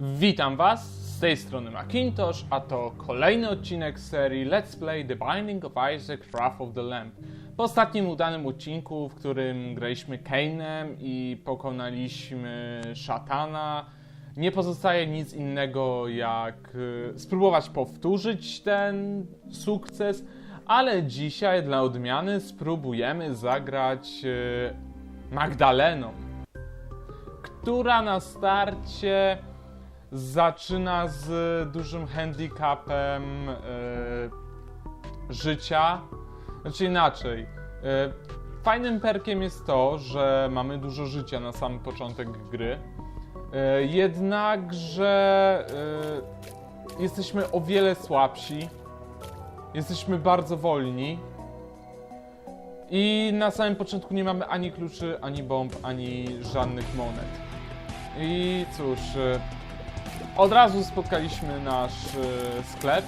Witam Was, z tej strony Macintosh, a to kolejny odcinek serii Let's Play The Binding of Isaac Wrath of the Lamb. Po ostatnim udanym odcinku, w którym graliśmy Kainem i pokonaliśmy szatana, nie pozostaje nic innego jak y, spróbować powtórzyć ten sukces, ale dzisiaj dla odmiany spróbujemy zagrać y, Magdaleną która na starcie zaczyna z dużym handicapem e, życia. Znaczy inaczej. E, fajnym perkiem jest to, że mamy dużo życia na sam początek gry. E, jednakże jesteśmy o wiele słabsi. Jesteśmy bardzo wolni. I na samym początku nie mamy ani kluczy, ani bomb, ani żadnych monet. I cóż, od razu spotkaliśmy nasz e, sklep.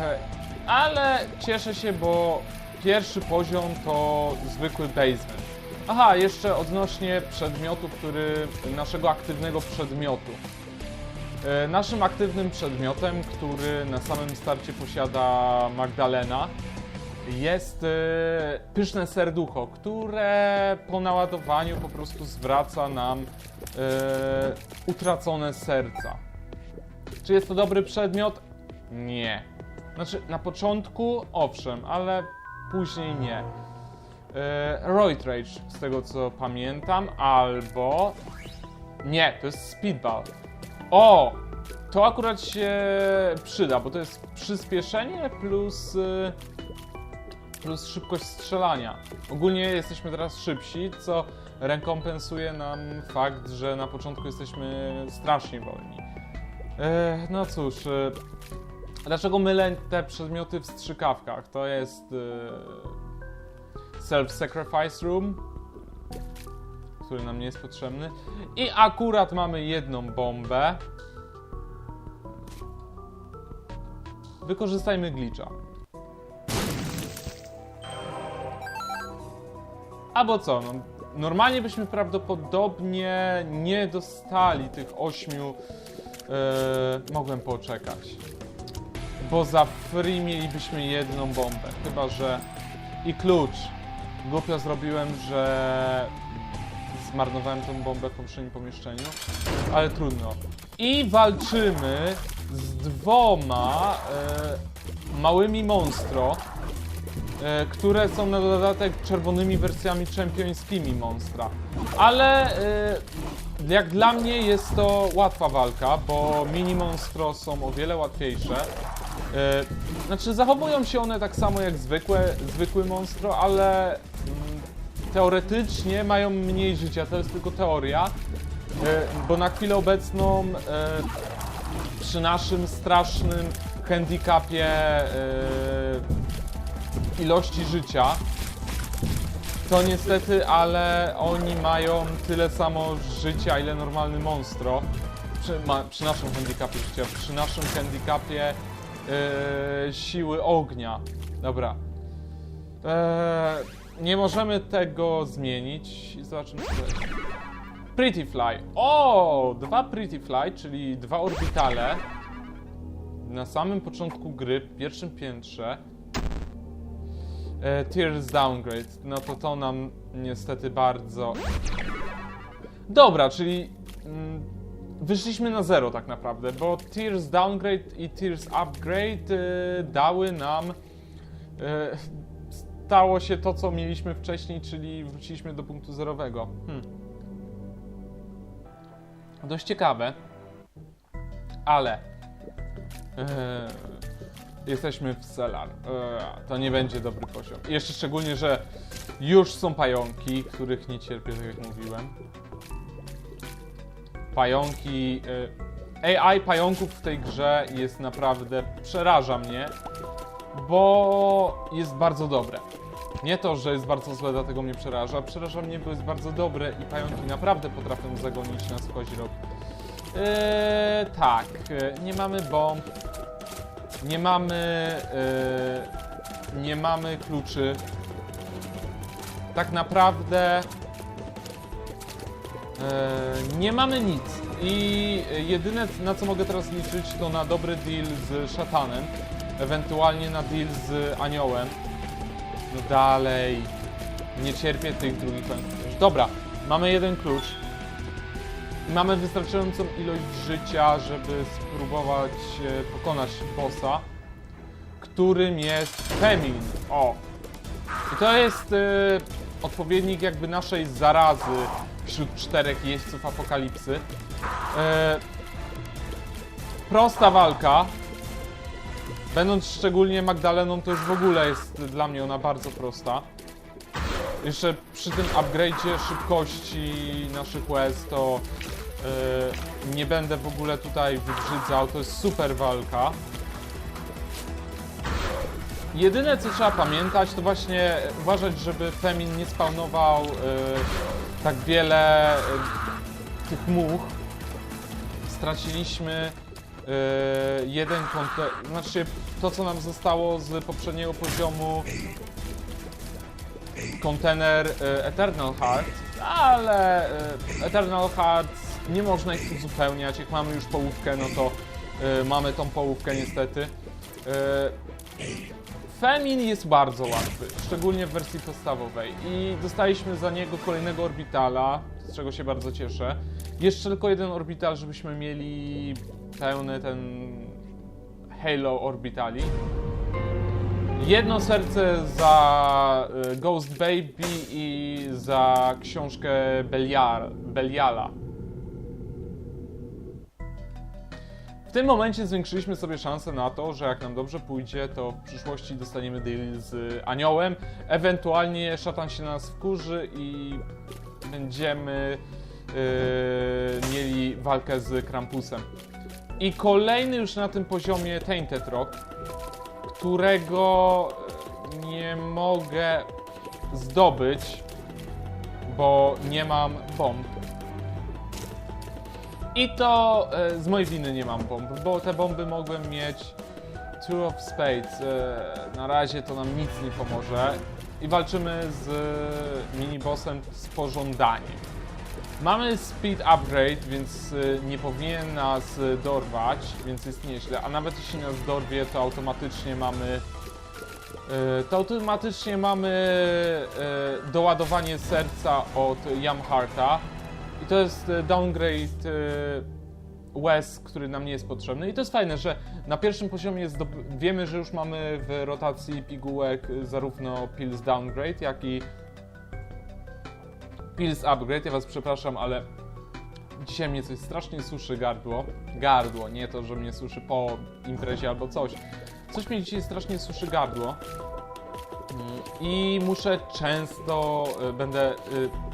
E, Ale cieszę się, bo pierwszy poziom to zwykły basement. Aha, jeszcze odnośnie przedmiotu, który. naszego aktywnego przedmiotu. E, Naszym aktywnym przedmiotem, który na samym starcie posiada Magdalena, jest e, pyszne serducho, które po naładowaniu po prostu zwraca nam e, utracone serca. Czy jest to dobry przedmiot? Nie. Znaczy, na początku owszem, ale później nie. E, Roid Rage, z tego co pamiętam, albo. Nie, to jest Speedball. O! To akurat się przyda, bo to jest przyspieszenie plus. e, plus szybkość strzelania. Ogólnie jesteśmy teraz szybsi, co rekompensuje nam fakt, że na początku jesteśmy strasznie wolni. E, no cóż, e, dlaczego mylę te przedmioty w strzykawkach? To jest e, self-sacrifice room, który nam nie jest potrzebny. I akurat mamy jedną bombę. Wykorzystajmy glitcha. Albo co, no, normalnie byśmy prawdopodobnie nie dostali tych ośmiu. e, mogłem poczekać. Bo za free mielibyśmy jedną bombę. Chyba, że. I klucz. Głupio zrobiłem, że zmarnowałem tą bombę w poprzednim pomieszczeniu, ale trudno. I walczymy z dwoma e, małymi monstro które są na dodatek czerwonymi wersjami czempiońskimi Monstra. Ale e, jak dla mnie jest to łatwa walka, bo mini Monstro są o wiele łatwiejsze. E, Znaczy zachowują się one tak samo jak zwykłe, zwykły Monstro, ale mm, teoretycznie mają mniej życia, to jest tylko teoria. E, Bo na chwilę obecną e, przy naszym strasznym handicapie e, ilości życia, to niestety, ale oni mają tyle samo życia, ile normalny monstro. Przy, ma, przy naszym handicapie życia, przy naszym handicapie e, siły ognia. Dobra. E, nie możemy tego zmienić zobaczymy co jest. Pretty Fly. O! Dwa Pretty Fly, czyli dwa orbitale. Na samym początku gry, w pierwszym piętrze. E, Tears Downgrade. No to to nam niestety bardzo. Dobra, czyli. Mm, wyszliśmy na zero tak naprawdę, bo Tears Downgrade i Tears Upgrade e, dały nam. E, stało się to, co mieliśmy wcześniej, czyli wróciliśmy do punktu zerowego. Hmm. Dość ciekawe. Ale. Eee, jesteśmy w Celar. Eee, to nie będzie dobry poziom. Jeszcze szczególnie, że już są pająki, których nie cierpię, tak jak mówiłem. Pająki. e, AI pająków w tej grze jest naprawdę. przeraża mnie, bo jest bardzo dobre. Nie to, że jest bardzo złe, dlatego mnie przeraża. Przeraża mnie, bo jest bardzo dobre i pająki naprawdę potrafią zagonić nas w kozi rok. Eee, tak, e, nie mamy bomb, nie mamy, e, nie mamy kluczy. Tak naprawdę E, nie mamy nic i jedyne na co mogę teraz liczyć to na dobry deal z szatanem, ewentualnie na deal z aniołem. No dalej, nie cierpię tych drugich pęków. Dobra, mamy jeden klucz. Mamy wystarczającą ilość życia, żeby spróbować e, pokonać bossa, którym jest Femin. O! I to jest e, odpowiednik jakby naszej zarazy wśród czterech jeźdźców apokalipsy. E, prosta walka. Będąc szczególnie Magdaleną, to już w ogóle jest dla mnie ona bardzo prosta. Jeszcze przy tym upgrade'zie szybkości naszych łez to e, nie będę w ogóle tutaj wybrzydzał, to jest super walka. Jedyne co trzeba pamiętać to właśnie uważać, żeby Femin nie spawnował e, tak wiele e, tych much. Straciliśmy e, jeden kontener, znaczy to co nam zostało z poprzedniego poziomu kontener e, Eternal Heart, ale e, Eternal Heart nie można ich uzupełniać. Jak mamy już połówkę, no to e, mamy tą połówkę niestety. Femin jest bardzo łatwy, szczególnie w wersji podstawowej i dostaliśmy za niego kolejnego orbitala, z czego się bardzo cieszę. Jeszcze tylko jeden orbital, żebyśmy mieli pełny ten Halo orbitali. Jedno serce za y, Ghost Baby i za książkę Belial, Beliala. W tym momencie zwiększyliśmy sobie szansę na to, że jak nam dobrze pójdzie, to w przyszłości dostaniemy deal z aniołem. Ewentualnie szatan się na nas wkurzy i będziemy yy, mieli walkę z Krampusem. I kolejny już na tym poziomie Tainted Rock, którego e, nie mogę zdobyć, bo nie mam bomb. I to e, z mojej winy nie mam bomb, bo te bomby mogłem mieć Two of Spades. E, na razie to nam nic nie pomoże. I walczymy z minibossem z pożądaniem. Mamy speed upgrade, więc y, nie powinien nas y, dorwać, więc jest nieźle. A nawet jeśli nas dorwie, to automatycznie mamy. y, To automatycznie mamy doładowanie serca od Yamharta. I to jest downgrade Wes, który nam nie jest potrzebny. I to jest fajne, że na pierwszym poziomie wiemy, że już mamy w rotacji pigułek zarówno Pills Downgrade, jak i Pills Upgrade. Ja was przepraszam, ale dzisiaj mnie coś strasznie suszy gardło. Gardło, nie to, że mnie suszy po imprezie albo coś. Coś mnie dzisiaj strasznie suszy gardło. Mm, I muszę często, y, będę y,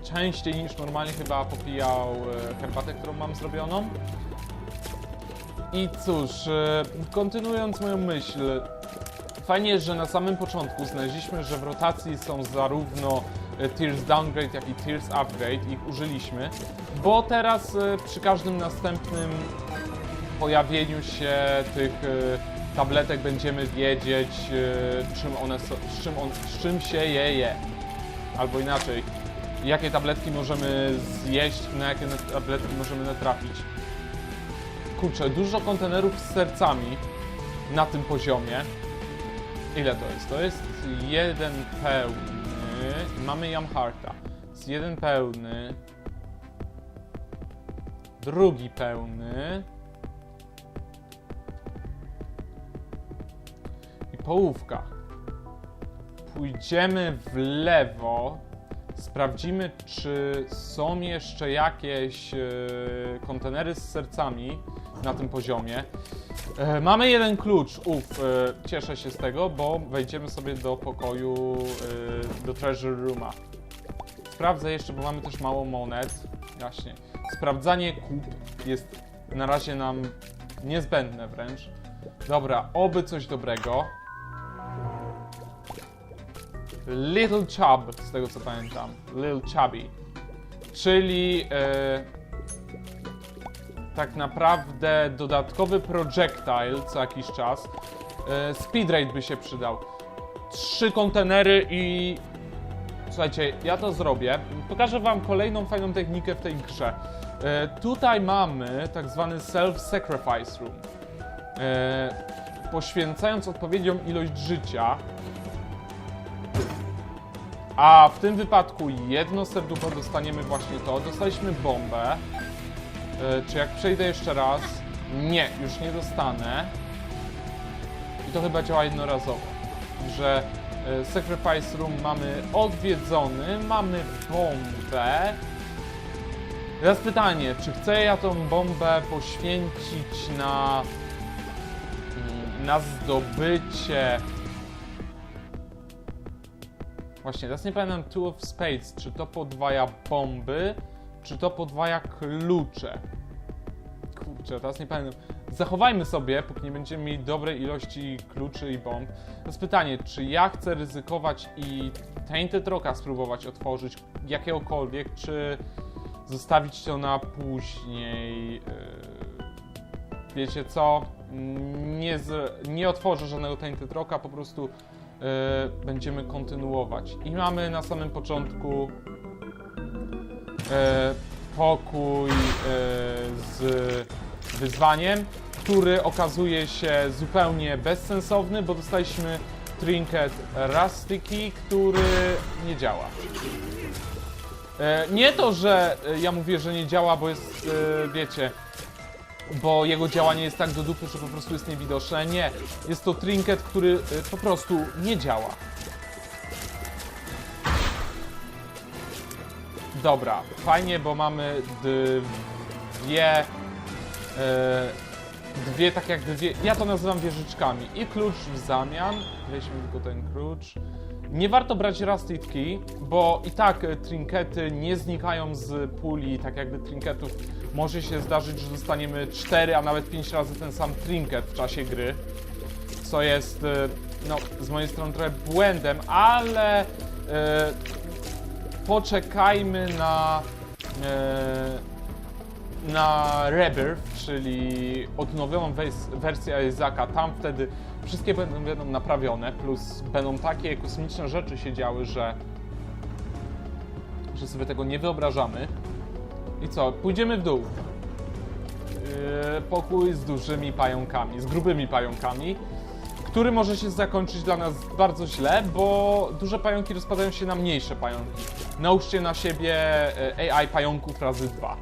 częściej niż normalnie chyba popijał y, herbatę, którą mam zrobioną. I cóż, kontynuując moją myśl, fajnie że na samym początku znaleźliśmy, że w rotacji są zarówno Tears Downgrade, jak i Tears Upgrade, ich użyliśmy, bo teraz e, przy każdym następnym pojawieniu się tych e, tabletek będziemy wiedzieć, e, czym one są, z, czym on, z czym się je je. Albo inaczej, jakie tabletki możemy zjeść, na jakie tabletki możemy natrafić. Kurczę, dużo kontenerów z sercami na tym poziomie. Ile to jest? To jest jeden pełny. Mamy Yamharta. Jest jeden pełny. Drugi pełny. I połówka. Pójdziemy w lewo. Sprawdzimy, czy są jeszcze jakieś e, kontenery z sercami na tym poziomie. E, mamy jeden klucz, uf, e, cieszę się z tego, bo wejdziemy sobie do pokoju, do treasure rooma. Sprawdzę jeszcze, bo mamy też mało monet. Właśnie. Sprawdzanie kup jest na razie nam niezbędne wręcz. Dobra, oby coś dobrego. Little Chub, z tego co pamiętam. Little Chubby. Czyli e, tak naprawdę dodatkowy projectile co jakiś czas. E, speed rate by się przydał. Trzy kontenery i Słuchajcie, ja to zrobię. Pokażę wam kolejną fajną technikę w tej grze. E, tutaj mamy tak zwany self-sacrifice room. Poświęcając odpowiednią ilość życia, a w tym wypadku jedno serducho dostaniemy właśnie to. Dostaliśmy bombę. E, czy jak przejdę jeszcze raz? Nie, już nie dostanę. I to chyba działa jednorazowo. Że e, Sacrifice Room mamy odwiedzony, mamy bombę. Teraz pytanie, czy chcę ja tą bombę poświęcić na mm, na zdobycie Właśnie, teraz nie pamiętam Two of Spades, czy to podwaja bomby, czy to podwaja klucze. Kurczę, teraz nie pamiętam. Zachowajmy sobie, póki nie będziemy mieli dobrej ilości kluczy i bomb. Teraz pytanie, czy ja chcę ryzykować i Tainted Rocka spróbować otworzyć, jakiegokolwiek, czy zostawić to na później. Yy, Wiecie co? Nie, z, nie otworzę żadnego Tainted Rocka, po prostu będziemy kontynuować. I mamy na samym początku yy, pokój yy, z wyzwaniem, który okazuje się zupełnie bezsensowny, bo dostaliśmy trinket Rusty Key, który nie działa. E, Nie to, że e, ja mówię, że nie działa, bo jest, e, wiecie, bo jego działanie jest tak do dupy, że po prostu jest niewidoczne. Nie, jest to trinket, który e, po prostu nie działa. Dobra, fajnie, bo mamy dwie, e, dwie, tak jak dwie, ja to nazywam wieżyczkami. I klucz w zamian, weźmy tylko ten klucz. Nie warto brać Key, bo i tak e, trinkety nie znikają z puli, tak jakby trinketów. Może się zdarzyć, że dostaniemy 4, a nawet 5 razy ten sam trinket w czasie gry, co jest, e, no, z mojej strony trochę błędem, ale e, poczekajmy na na Rebirth, czyli odnowioną wers- wersję Isaaca, tam wtedy wszystkie będą, będą naprawione, plus będą takie kosmiczne rzeczy się działy, że, że sobie tego nie wyobrażamy. I co, pójdziemy w dół. Yy, pokój z dużymi pająkami, z grubymi pająkami, który może się zakończyć dla nas bardzo źle, bo duże pająki rozpadają się na mniejsze pająki. Nałóżcie na siebie e, AI pająków razy dwa.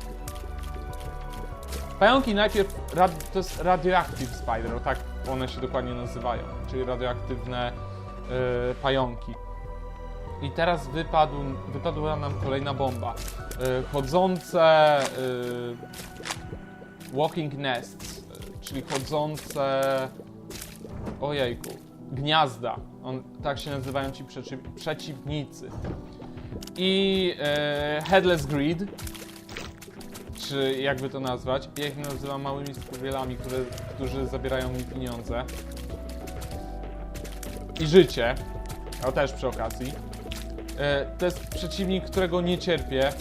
Pająki najpierw, rad, to jest Radioactive Spider, tak one się dokładnie nazywają, czyli radioaktywne y, pająki. I teraz wypadł, wypadła nam kolejna bomba. Y, chodzące y, walking nests, czyli chodzące, ojejku, gniazda. On, tak się nazywają ci przeci, przeciwnicy. I Headless Grid, czy jakby to nazwać. Ja ich nazywam małymi skurwielami, które, którzy zabierają mi pieniądze. I życie. A też przy okazji. E, to jest przeciwnik, którego nie cierpię.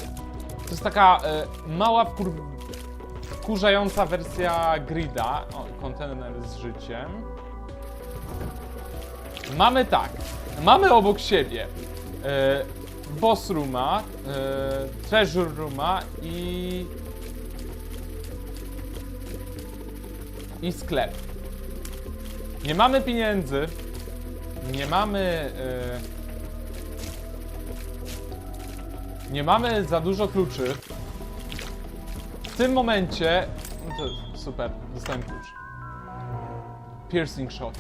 To jest taka e, mała, wkur... wkurzająca wersja grida. O, kontener z życiem. Mamy tak. Mamy obok siebie e, boss rooma, treasure rooma i i sklep. Nie mamy pieniędzy, nie mamy. e, nie mamy za dużo kluczy. W tym momencie. No to super, dostałem klucz. Piercing shot.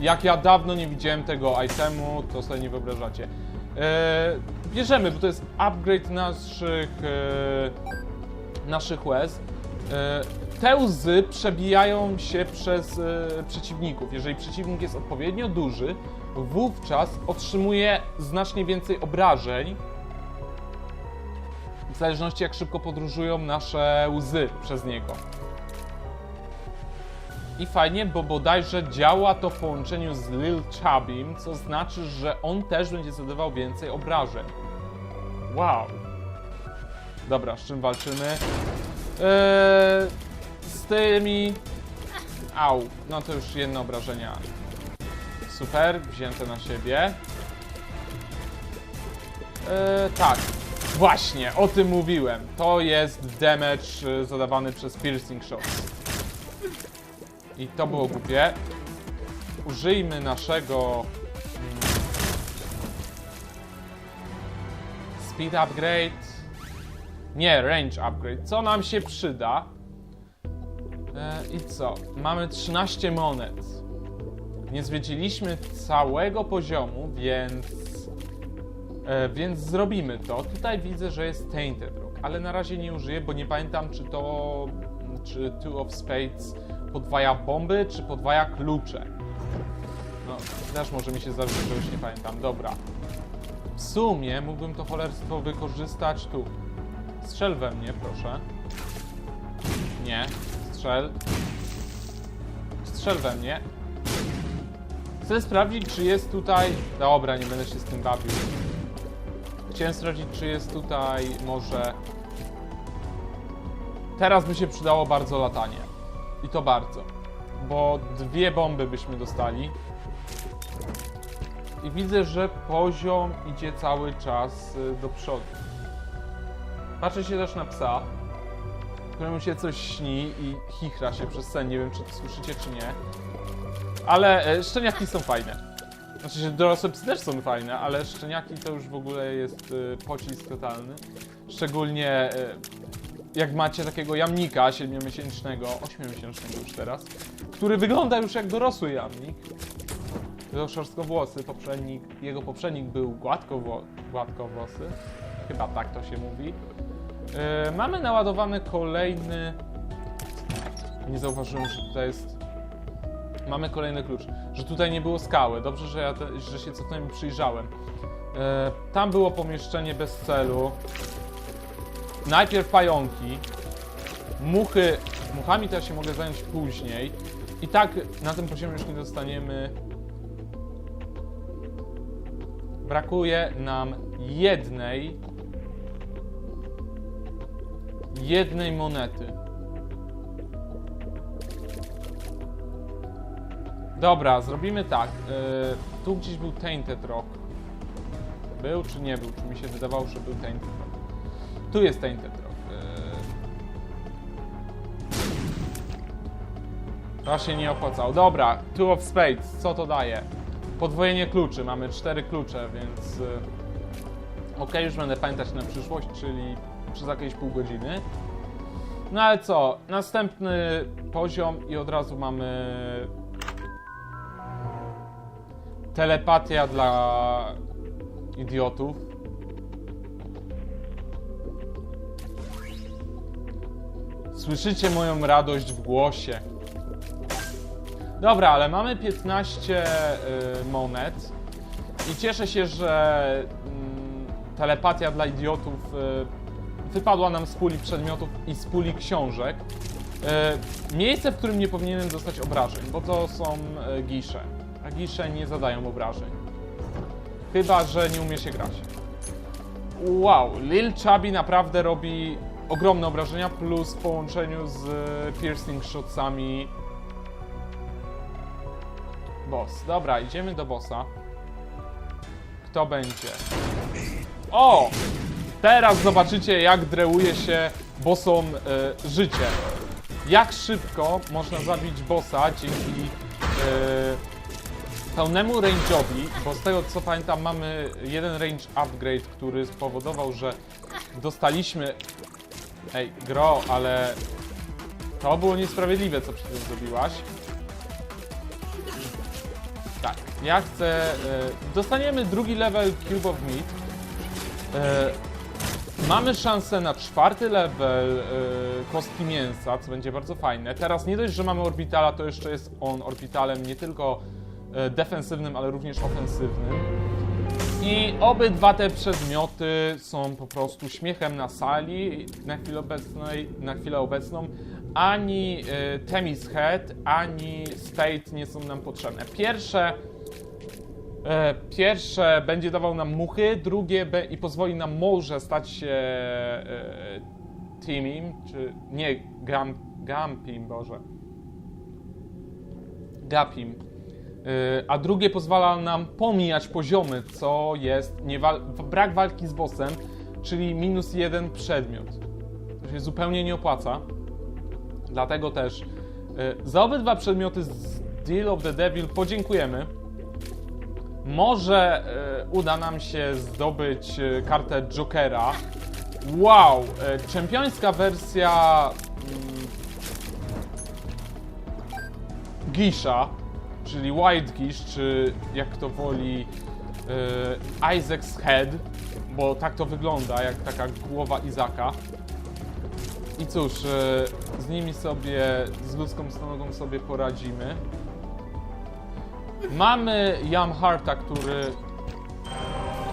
Jak ja dawno nie widziałem tego itemu, to sobie nie wyobrażacie. E, bierzemy, bo to jest upgrade naszych. E, naszych łez. E, te łzy przebijają się przez e, przeciwników. Jeżeli przeciwnik jest odpowiednio duży, wówczas otrzymuje znacznie więcej obrażeń. W zależności jak szybko podróżują nasze łzy przez niego. I fajnie, bo bodajże działa to w połączeniu z Lil Chubbym, co znaczy, że on też będzie zadawał więcej obrażeń. Wow. Dobra, z czym walczymy? Eee, z tymi... Au, no to już jedno obrażenia. Super, wzięte na siebie. E, tak, właśnie, o tym mówiłem. To jest damage e, zadawany przez piercing shots. I to było głupie. Użyjmy naszego mm, speed upgrade. Nie, range upgrade. Co nam się przyda? E, I co? Mamy 13 monet. Nie zwiedziliśmy całego poziomu, więc E, więc zrobimy to. Tutaj widzę, że jest Tainted Rock, ale na razie nie użyję, bo nie pamiętam, czy to, czy Two of Spades podwaja bomby, czy podwaja klucze. No, też może mi się zdarzyć, że już nie pamiętam. Dobra. W sumie mógłbym to cholerstwo wykorzystać tu. Strzel we mnie, proszę. Nie. Strzel. Strzel we mnie. Chcę sprawdzić, czy jest tutaj... Dobra, nie będę się z tym bawił. Chciałem sprawdzić, czy jest tutaj może... Teraz by się przydało bardzo latanie. I to bardzo. Bo dwie bomby byśmy dostali. I widzę, że poziom idzie cały czas y, do przodu. Patrzę się też na psa, któremu się coś śni i chichra się przez sen. Nie wiem, czy to słyszycie, czy nie. Ale e, szczeniaki są fajne. Znaczy, że dorosłe psy też są fajne, ale szczeniaki to już w ogóle jest y, pocisk totalny. Szczególnie y, jak macie takiego jamnika 7-miesięcznego, 8-miesięcznego już teraz, który wygląda już jak dorosły jamnik. To szorstkowłosy, poprzednik, jego poprzednik był gładkowo, gładkowłosy. Chyba tak to się mówi. Y, mamy naładowany kolejny... Nie zauważyłem, że tutaj jest mamy kolejny klucz. Że tutaj nie było skały. Dobrze, że, ja te, że się cofnąłem i przyjrzałem. E, tam było pomieszczenie bez celu. Najpierw pająki. Muchy. Muchami to ja się mogę zająć później. I tak na tym poziomie już nie dostaniemy. Brakuje nam jednej. Jednej monety. Dobra, zrobimy tak. Yy, tu gdzieś był Tainted Rock. Był czy nie był? Czy mi się wydawało, że był Tainted Rock? Tu jest Tainted Rock. Yy... To się nie opłacało. Dobra, Two of Spades. Co to daje? Podwojenie kluczy. Mamy cztery klucze, więc... Yy... Ok, już będę pamiętać na przyszłość, czyli przez jakieś pół godziny. No ale co? Następny poziom i od razu mamy Telepatia dla idiotów. Słyszycie moją radość w głosie. Dobra, ale mamy 15 y, monet i cieszę się, że y, telepatia dla idiotów y, wypadła nam z puli przedmiotów i z puli książek. Y, miejsce, w którym nie powinienem dostać obrażeń, bo to są y, gisze. Agisze nie zadają obrażeń. Chyba, że nie umie się grać. Wow, Lil Chubby naprawdę robi ogromne obrażenia, plus w połączeniu z piercing shotsami boss. Dobra, idziemy do bossa. Kto będzie? O! Teraz zobaczycie, jak dreuje się bossom y, życie. Jak szybko można zabić bossa dzięki y, pełnemu range'owi, bo z tego co pamiętam mamy jeden range upgrade, który spowodował, że dostaliśmy... Ej, gro, ale to było niesprawiedliwe, co przed tym zrobiłaś. Tak, ja chcę... E, dostaniemy drugi level Cube of Meat. E, mamy szansę na czwarty level e, kostki mięsa, co będzie bardzo fajne. Teraz nie dość, że mamy orbitala, to jeszcze jest on orbitalem nie tylko E, defensywnym, ale również ofensywnym. I obydwa te przedmioty są po prostu śmiechem na sali na chwilę, obecnej, na chwilę obecną. Ani y, Temis Head, ani State nie są nam potrzebne. Pierwsze, pierwsze będzie dawał nam muchy, drugie i pozwoli nam może stać się y, Teamim, czy nie, Gam, Gampim, Boże. Gapim a drugie pozwala nam pomijać poziomy, co jest nie wal- brak walki z bossem, czyli minus jeden przedmiot. To się zupełnie nie opłaca. Dlatego też za obydwa przedmioty z Deal of the Devil podziękujemy. Może y, uda nam się zdobyć y, kartę Jokera. Wow! y, Czempiońska wersja mm, Gisha, czyli White Gish, czy jak to woli Isaac's Head, bo tak to wygląda, jak taka głowa Izaka. I cóż, z nimi sobie, z ludzką stonogą sobie poradzimy. Mamy Yamharta, który,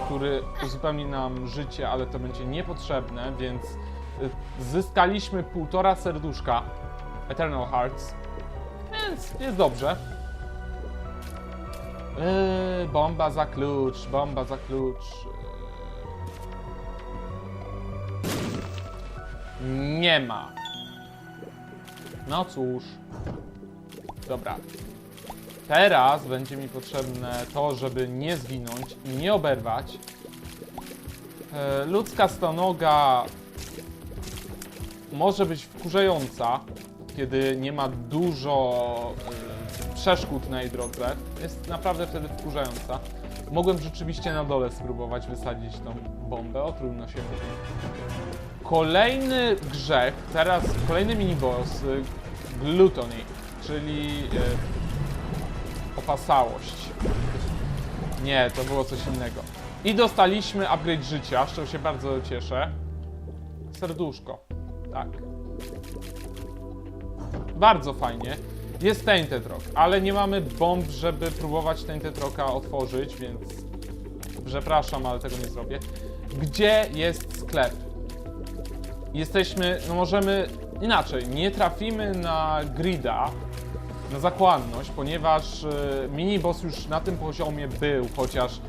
który uzupełni nam życie, ale to będzie niepotrzebne, więc y, zyskaliśmy półtora serduszka Eternal Hearts, więc jest dobrze. Yy, bomba za klucz, bomba za klucz. Yy. Nie ma. No cóż. Dobra. Teraz będzie mi potrzebne to, żeby nie zginąć i nie oberwać. Yy, ludzka stonoga może być wkurzająca, kiedy nie ma dużo y, przeszkód na jej drodze. Jest naprawdę wtedy wkurzająca. Mogłem rzeczywiście na dole spróbować wysadzić tą bombę, o trudno się mówi. Kolejny grzech, teraz kolejny miniboss, y, gluttony, czyli opasałość. Nie, to było coś innego. I dostaliśmy upgrade życia, z czego się bardzo cieszę. Serduszko. Tak. Bardzo fajnie. Jest Tainted Rock, ale nie mamy bomb, żeby próbować Tainted Rocka otworzyć, więc przepraszam, ale tego nie zrobię. Gdzie jest sklep? Jesteśmy, no możemy inaczej, nie trafimy na grida, na zakładność, ponieważ y, miniboss już na tym poziomie był, chociaż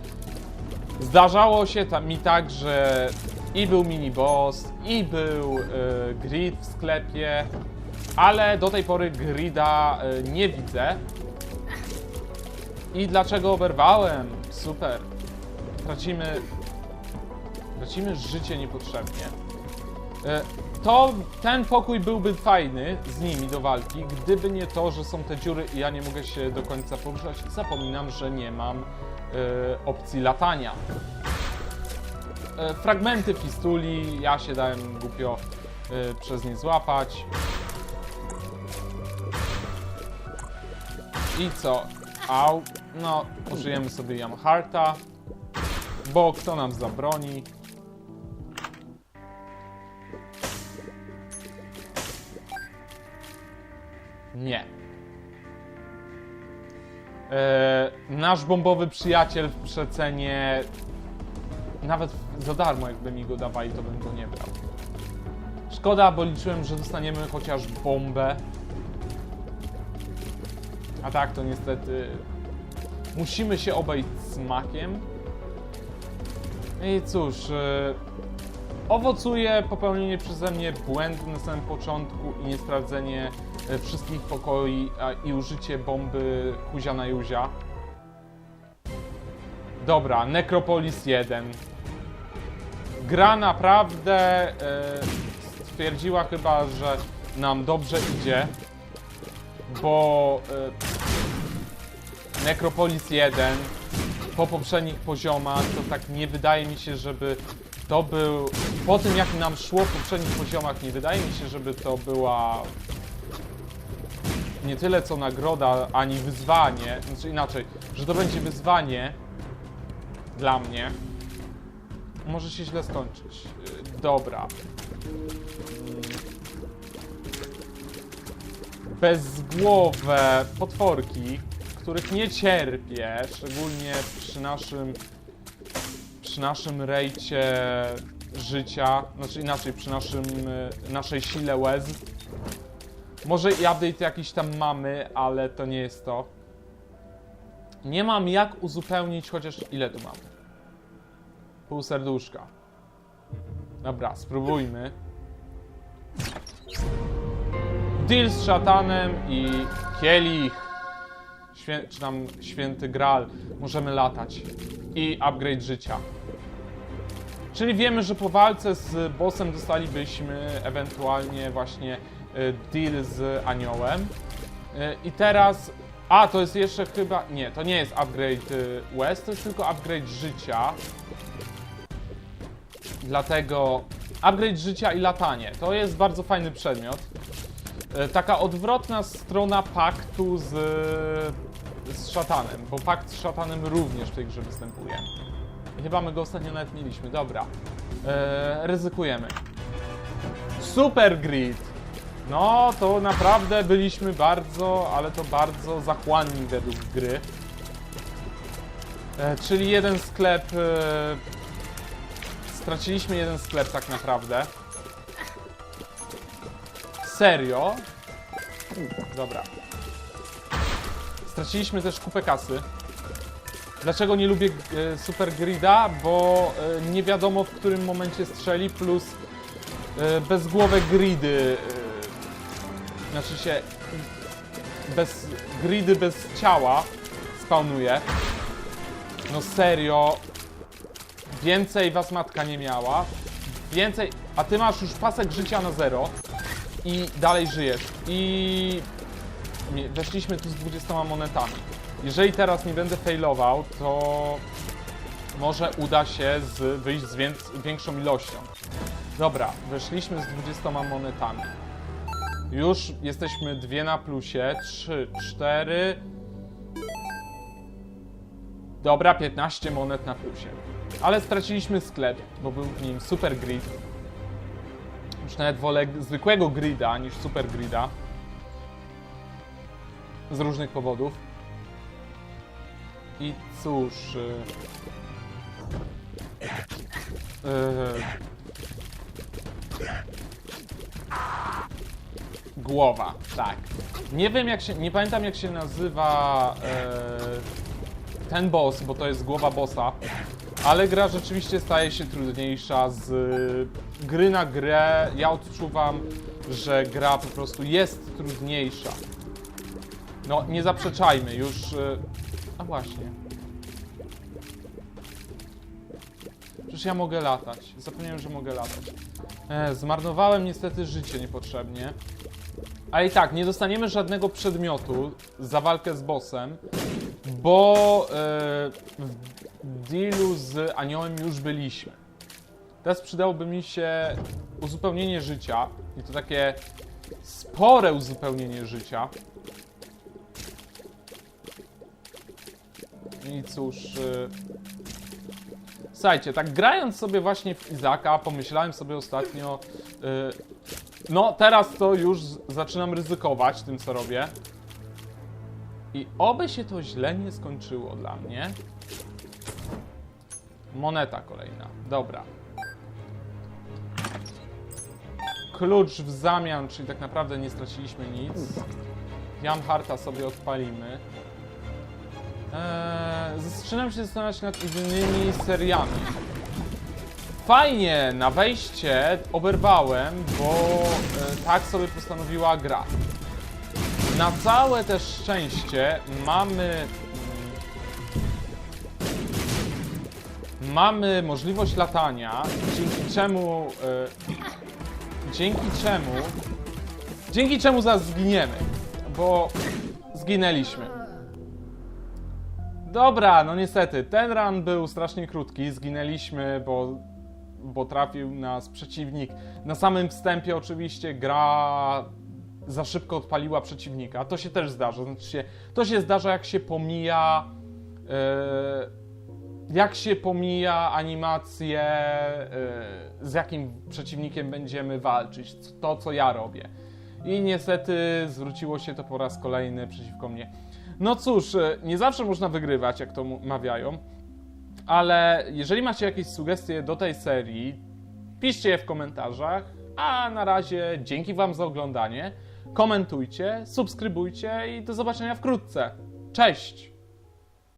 zdarzało się mi tak, że i był miniboss, i był y, grid w sklepie, ale do tej pory grida y, nie widzę. I dlaczego oberwałem? Super. Tracimy. Tracimy życie niepotrzebnie. To ten pokój byłby fajny z nimi do walki, gdyby nie to, że są te dziury i ja nie mogę się do końca poruszać. Zapominam, że nie mam y, opcji latania. Y, Fragmenty fistuli, ja się dałem głupio y, przez nie złapać. I co? Au. No, użyjemy sobie Yamharta. Bo kto nam zabroni? Nie. E, nasz bombowy przyjaciel w przecenie nawet za darmo jakby mi go dawali, to bym go nie brał. Szkoda, bo liczyłem, że dostaniemy chociaż bombę. A tak, to niestety musimy się obejść smakiem. I cóż, e, owocuje popełnienie przeze mnie błędu na samym początku i niesprawdzenie wszystkich pokoi i użycie bomby Huzia na Juzia. Dobra, Necropolis 1. Gra naprawdę e, stwierdziła chyba, że nam dobrze idzie, bo e, Necropolis 1 po poprzednich poziomach to tak nie wydaje mi się, żeby to był. Po tym jak nam szło w poprzednich poziomach, nie wydaje mi się, żeby to była nie tyle co nagroda, ani wyzwanie. Znaczy inaczej, że to będzie wyzwanie dla mnie. Może się źle skończyć. Yy, Dobra. Bezgłowe potworki, których nie cierpię, szczególnie przy naszym przy naszym rejcie życia, znaczy inaczej, przy naszym, y, naszej sile łez. Może i update jakiś tam mamy, ale to nie jest to. Nie mam jak uzupełnić, chociaż ile tu mamy? Pół serduszka. Dobra, spróbujmy. Deal z szatanem i kielich świę, czy tam święty Graal, możemy latać i upgrade życia. Czyli wiemy, że po walce z bossem dostalibyśmy ewentualnie właśnie y, deal z aniołem. Y, I teraz... A, to jest jeszcze chyba... Nie, to nie jest upgrade y, West, to jest tylko upgrade życia. Dlatego upgrade życia i latanie. To jest bardzo fajny przedmiot. E, Taka odwrotna strona paktu z, z szatanem, bo pakt z szatanem również w tej grze występuje. Chyba my go ostatnio nawet mieliśmy. Dobra. E, ryzykujemy. Super grid! No, to naprawdę byliśmy bardzo, ale to bardzo zachłanni według gry. E, czyli jeden sklep. E, straciliśmy jeden sklep tak naprawdę. Serio? Dobra. Straciliśmy też kupę kasy. Dlaczego nie lubię e, Super Grida? Bo e, nie wiadomo w którym momencie strzeli, plus e, bezgłowe gridy. E, znaczy się. Bez gridy bez ciała spawnuje. No serio. Więcej was matka nie miała. Więcej. A ty masz już pasek życia na zero i dalej żyjesz. I weszliśmy tu z 20 monetami. Jeżeli teraz nie będę failował, to może uda się z, wyjść z większą ilością. Dobra, weszliśmy z 20 monetami. Już jesteśmy dwie na plusie, 3, 4. Dobra, 15 monet na plusie. Ale straciliśmy sklep, bo był w nim super grid. Już nawet wolę zwykłego grida niż super grida. Z różnych powodów. I cóż. y, y, Głowa, tak. Nie wiem jak się. Nie pamiętam jak się nazywa e, ten boss, bo to jest głowa bossa. Ale gra rzeczywiście staje się trudniejsza z gry na grę. Ja odczuwam, że gra po prostu jest trudniejsza. No, nie zaprzeczajmy, już. y, A właśnie. Przecież ja mogę latać. Zapomniałem, że mogę latać. E, zmarnowałem niestety życie niepotrzebnie. A i tak, nie dostaniemy żadnego przedmiotu za walkę z bossem, bo e, w dealu z aniołem już byliśmy. Teraz przydałoby mi się uzupełnienie życia i to takie spore uzupełnienie życia. I cóż. y, Słuchajcie, tak grając sobie właśnie w Izaka, pomyślałem sobie ostatnio. y, No, teraz to już zaczynam ryzykować tym, co robię. I oby się to źle nie skończyło dla mnie. Moneta kolejna. Dobra. Klucz w zamian, czyli tak naprawdę nie straciliśmy nic. Jan Harta sobie odpalimy. Eee, zaczynam się zastanawiać nad innymi seriami. Fajnie, na wejście oberwałem, bo e, tak sobie postanowiła gra. Na całe też szczęście mamy. mm, Mamy możliwość latania, dzięki czemu. E, dzięki czemu. Dzięki czemu zaraz zginiemy, bo zginęliśmy. Dobra, no niestety, ten run był strasznie krótki, zginęliśmy, bo, bo trafił nas przeciwnik. Na samym wstępie oczywiście gra za szybko odpaliła przeciwnika, to się też zdarza, znaczy się, to się zdarza jak się pomija, e, jak się pomija animację, e, z jakim przeciwnikiem będziemy walczyć, to co ja robię. I niestety zwróciło się to po raz kolejny przeciwko mnie. No cóż, e, nie zawsze można wygrywać, jak to mawiają, ale jeżeli macie jakieś sugestie do tej serii, piszcie je w komentarzach, a na razie dzięki Wam za oglądanie, komentujcie, subskrybujcie i do zobaczenia wkrótce. Cześć!